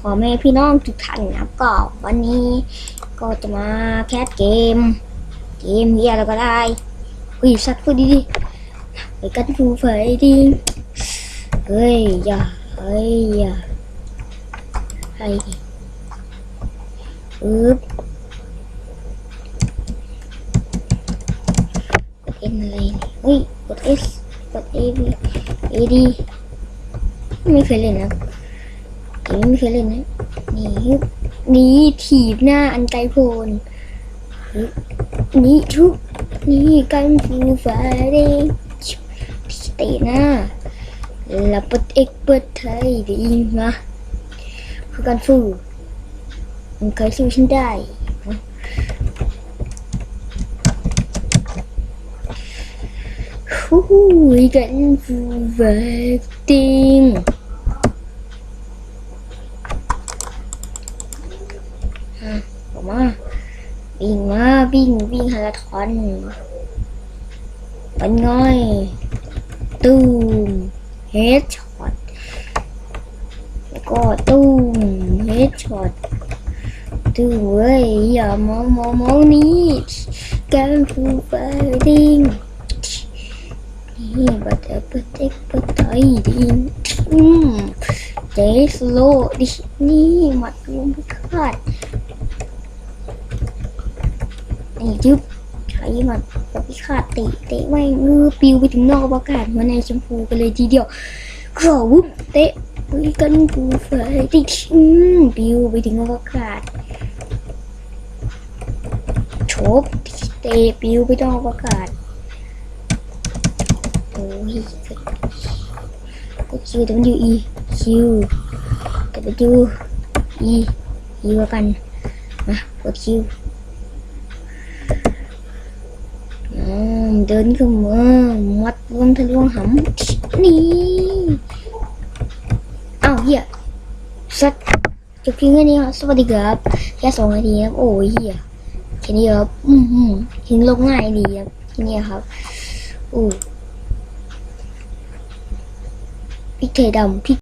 พ่อแม่พี่น้องทุกท่านนะครับ ก็วันนี้ก็จะมาแคสเกม เกมเฮียอะไรก็ได้อุ้ยสัตว์พูดดีๆไปกันฟูไฟยดิงเฮ้ยอย่าเฮ้ยอย่าไอ้อึ๊บกดเอ็นอะไรนี่เฮ้ยกดเอสกดเอวีเอดีไม่เคยเล่นนะ เกมไม่เคยเล่นนะนี่ฮึบนี่ถีบหน้าอันไกลโพนฮึบนี่ทุกนี่กันฟูไฟดิงเตะหน้าล้วเปิดเอกเปิดไทยดิงมาคือการฟูมันเคยสู้ฉันได้ฮู้ยกันฟูเวกติ งฮะออกมาวิ่งมาวิ่งวิ่งฮาราทอนเป็นไงตูมเฮดช็อตแล้วก็ตูมเฮดช็อตตูมเว้ยอย่ามองมองมองนี้กันฟูเวกติงนี่บัตเตอรบัตรบัตรไอ้ดินอืมเจสโลดินี่มัดลงไปคาด นี่จึ๊บใช้มัดแบบพิฆาตเตะเตะไม่งือปิวไปถึงนอกอากาศหัวในชมพูกันเลยทีเดียวขอวุบเตะไปกันปูไฟติอืมปิวไปถึงอากาศโฉบเตะปิวไปนอกอากาศโอ้ยกดคิว W E Q W E E ว่อีอีกันมากดคิวอืม เดินเข้ามามัดรวมทะลวงหำนี่อ้าวเฮียสัตว์จบเพียงแค่นี้ครับสวัสดีครับแค่สองนาทีครับโอ้ยเฮียแค่นี้ครับอืมอืมทิ้งลงง่ายดีครับแค่นี้ครับอู้พริกไทยดำพริก